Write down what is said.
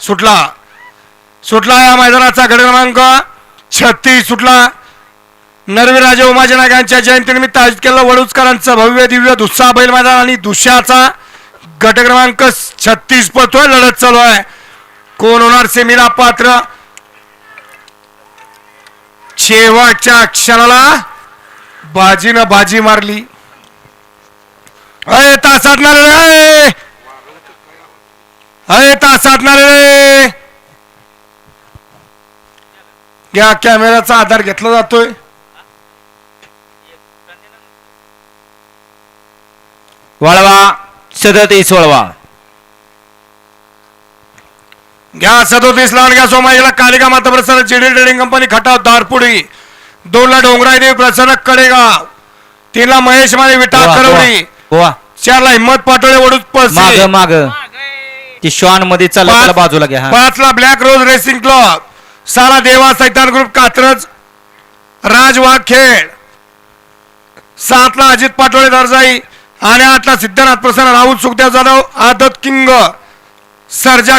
सुटला. सुटला या मैदानाचा गड क्रमांक. छत्तीस सुटला. नरवीराजे उमाजी नाग यांच्या जयंतीनिमित्त आयोजित केलेलं वडूजकरांचं भव्य दिव्य दुस्सा बैल मैदान आणि दुसऱ्याचा गट क्रमांक छत्तीस पळतोय. लढत चालू आहे. कोण होणार? सेमीला पात्र. शेवटच्या क्षणाला बाजीनं बाजी मारली. अय तासाटणार रे अय तासाटणार रे. या कॅमेराचा आधार घेतला जातोय. वळवा सदतीस वळवा. घ्या सदोतीस लावून घ्या सोमाजीला कालिका माता प्रसन्न JD trading company Khatav Darpudi. दोनला डोंगराई देवी प्रसन्न कडेगाव. तीनला महेश माने विटा करवडी. चारला हिम्मत पाटोळे वडूज माग माग. ती श्वानमध्ये त्याला बाजूला घ्या हा. पाचला ब्लॅक रोज रेसिंग क्लब साला देवा सैतान ग्रुप कात्रज. राज वाघ खेळ. सातला अजित पाटोळे दर्जाई. आणि आठला सिद्धनाथ प्रसन्न राहुल सुखदेव जाधव आदत किंग. सर्जा